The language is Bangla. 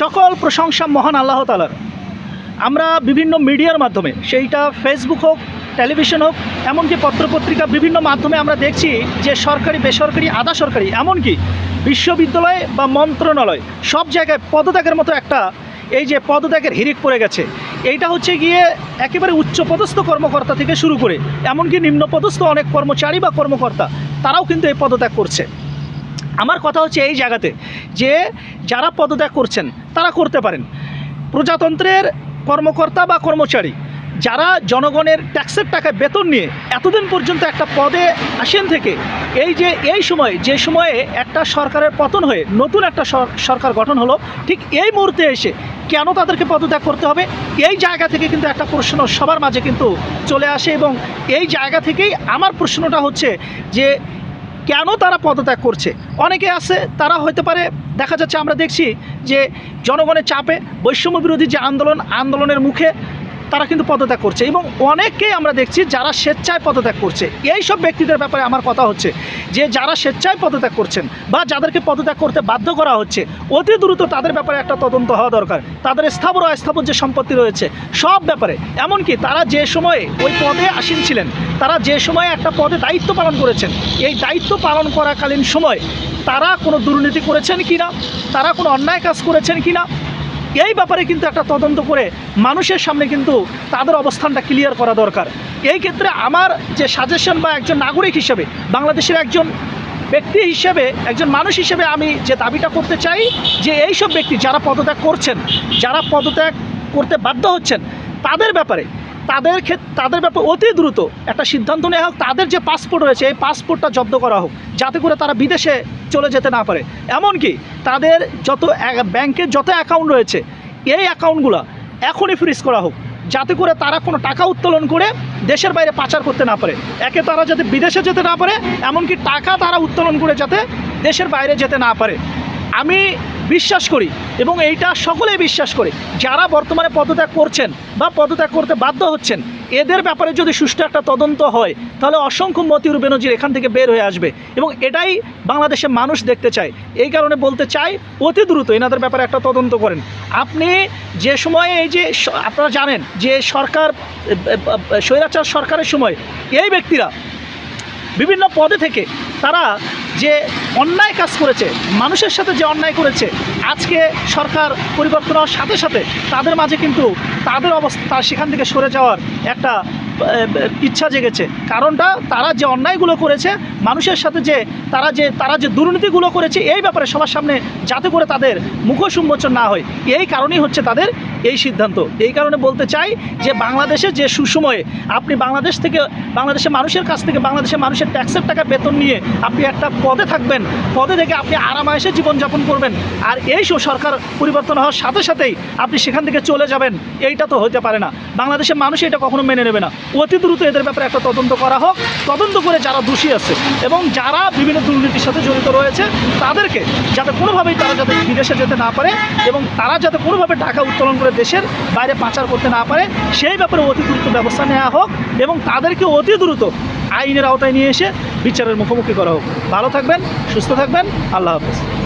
সকল প্রশংসা মহান আল্লাহ তালার আমরা বিভিন্ন মিডিয়ার মাধ্যমে, সেইটা ফেসবুক হোক টেলিভিশন হোক, এমনকি পত্রপত্রিকা বিভিন্ন মাধ্যমে আমরা দেখছি যে সরকারি, বেসরকারি, আধা সরকারি, এমনকি বিশ্ববিদ্যালয় বা মন্ত্রণালয়, সব জায়গায় পদত্যাগের মতো একটা এই যে পদত্যাগের হিরিক পড়ে গেছে। এইটা হচ্ছে গিয়ে একেবারে উচ্চপদস্থ কর্মকর্তা থেকে শুরু করে, এমনকি নিম্নপদস্থ অনেক কর্মচারী বা কর্মকর্তা, তারাও কিন্তু এই পদত্যাগ করছে। আমার কথা হচ্ছে এই জায়গাতে যে যারা পদত্যাগ করছেন, তারা করতে পারেন। প্রজাতন্ত্রের কর্মকর্তা বা কর্মচারী, যারা জনগণের ট্যাক্সের টাকায় বেতন নিয়ে এতদিন পর্যন্ত একটা পদে আসেন থেকে, এই যে, এই সময়, যে সময়ে একটা সরকারের পতন হয়ে নতুন একটা সরকার গঠন হলো, ঠিক এই মুহূর্তে এসে কেন তাদেরকে পদত্যাগ করতে হবে? এই জায়গা থেকে কিন্তু একটা প্রশ্ন সবার মাঝে কিন্তু চলে আসে এবং এই জায়গা থেকেই আমার প্রশ্নটা হচ্ছে যে কেন তারা পদত্যাগ করছে? অনেকে আছে, তারা হতে পারে, দেখা যাচ্ছে আমরা দেখছি যে জনগণের চাপে বৈষম্য বিরোধী যে আন্দোলন, আন্দোলনের মুখে তারা কিন্তু পদত্যাগ করছে এবং অনেককেই আমরা দেখছি যারা স্বেচ্ছায় পদত্যাগ করছে। এই সব ব্যক্তিদের ব্যাপারে আমার কথা হচ্ছে যে যারা স্বেচ্ছায় পদত্যাগ করছেন বা যাদেরকে পদত্যাগ করতে বাধ্য করা হচ্ছে, অতি দ্রুত তাদের ব্যাপারে একটা তদন্ত হওয়া দরকার। তাদের স্থাবর অস্থাবর যে সম্পত্তি রয়েছে, সব ব্যাপারে। এমনকি তারা যে সময়ে ওই পদে আসীন ছিলেন, তারা যে সময়ে একটা পদে দায়িত্ব পালন করেছেন, এই দায়িত্ব পালন করাকালীন সময় তারা কোনো দুর্নীতি করেছেন কি না তারা কোনো অন্যায় কাজ করেছেন কি না এই ব্যাপারে কিন্তু একটা তদন্ত করে মানুষের সামনে কিন্তু তাদের অবস্থানটা ক্লিয়ার করা দরকার। এই ক্ষেত্রে আমার যে সাজেশন বা একজন নাগরিক হিসেবে, বাংলাদেশের একজন ব্যক্তি হিসেবে, একজন মানুষ হিসেবে আমি যে দাবিটা করতে চাই, যে এই সব ব্যক্তি যারা পদত্যাগ করছেন, যারা পদত্যাগ করতে বাধ্য হচ্ছেন, তাদের ব্যাপারে তাদের ক্ষেত্রে তাদের ব্যাপারে অতি দ্রুত একটা সিদ্ধান্ত নেওয়া হোক, তাদের যে পাসপোর্ট রয়েছে, এই পাসপোর্টটা জব্দ করা হোক, যাতে করে তারা বিদেশে চলে যেতে না পারে। এমনকি তাদের যত ব্যাংকের যত অ্যাকাউন্ট রয়েছে, এই অ্যাকাউন্টগুলো এখনই ফ্রিজ করা হোক, যাতে করে তারা কোনো টাকা উত্তোলন করে দেশের বাইরে পাচার করতে না পারে। একে তারা যাতে বিদেশে যেতে না পারে, এমনকি টাকা তারা উত্তোলন করে যাতে দেশের বাইরে যেতে না পারে। আমি বিশ্বাস করি এবং এইটা সকলেই বিশ্বাস করে। যারা বর্তমানে পদত্যাগ করছেন বা পদত্যাগ করতে বাধ্য হচ্ছেন, এদের ব্যাপারে যদি সুষ্ঠু একটা তদন্ত হয়, তাহলে অসংখ্য মতিউর বেনজির এখান থেকে বের হয়ে আসবে এবং এটাই বাংলাদেশের মানুষ দেখতে চায়। এই কারণে বলতে চাই, অতি দ্রুত এনাদের ব্যাপারে একটা তদন্ত করেন। আপনি যে সময়ে এই যে আপনারা জানেন যে সরকার স্বৈরাচার সরকারের সময় এই ব্যক্তিরা বিভিন্ন পদে থেকে তারা যে অন্যায় কাজ করেছে, মানুষের সাথে যে অন্যায় করেছে, আজকে সরকার পরিবর্তন হওয়ার সাথে সাথে তাদের মাঝে কিন্তু তাদের অবস্থা সেখান থেকে সরে যাওয়ার একটা ইচ্ছা জেগেছে। কারণটা তারা যে অন্যায়গুলো করেছে, মানুষের সাথে যে তারা যে তারা যে দুর্নীতিগুলো করেছে, এই ব্যাপারে সবার সামনে যাতে করে তাদের মুখোশ উন্মোচন না হয়। এই কারণেই হচ্ছে তাদের এই সিদ্ধান্ত। এই কারণে বলতে চাই যে বাংলাদেশে যে সুসময়ে আপনি বাংলাদেশ থেকে, বাংলাদেশের মানুষের কাছ থেকে বাংলাদেশের মানুষের ট্যাক্সের টাকা বেতন নিয়ে আপনি একটা পদে থাকবেন, পদে থেকে আপনি আরামায়েসে জীবনযাপন করবেন। আর এই সরকার পরিবর্তন হওয়ার সাথে সাথেই আপনি সেখান থেকে চলে যাবেন, এইটা তো হতে পারে না। বাংলাদেশের মানুষ এটা কখনো মেনে নেবে না। অতি দ্রুত এদের ব্যাপারে একটা তদন্ত করা হোক, তদন্ত করে যারা দোষী আছে এবং যারা বিভিন্ন দুর্নীতির সাথে জড়িত রয়েছে, তাদেরকে যাতে কোনোভাবেই তারা যাতে বিদেশে যেতে না পারে এবং তারা যাতে কোনোভাবে টাকা উত্তোলন করে দেশের বাইরে পাচার করতে না পারে, সেই ব্যাপারে অতি দ্রুত ব্যবস্থা নেওয়া হোক এবং তাদেরকে অতি দ্রুত আইনের আওতায় নিয়ে এসে বিচারের মুখোমুখি করা হোক। ভালো থাকবেন, সুস্থ থাকবেন, আল্লাহ হাফেজ।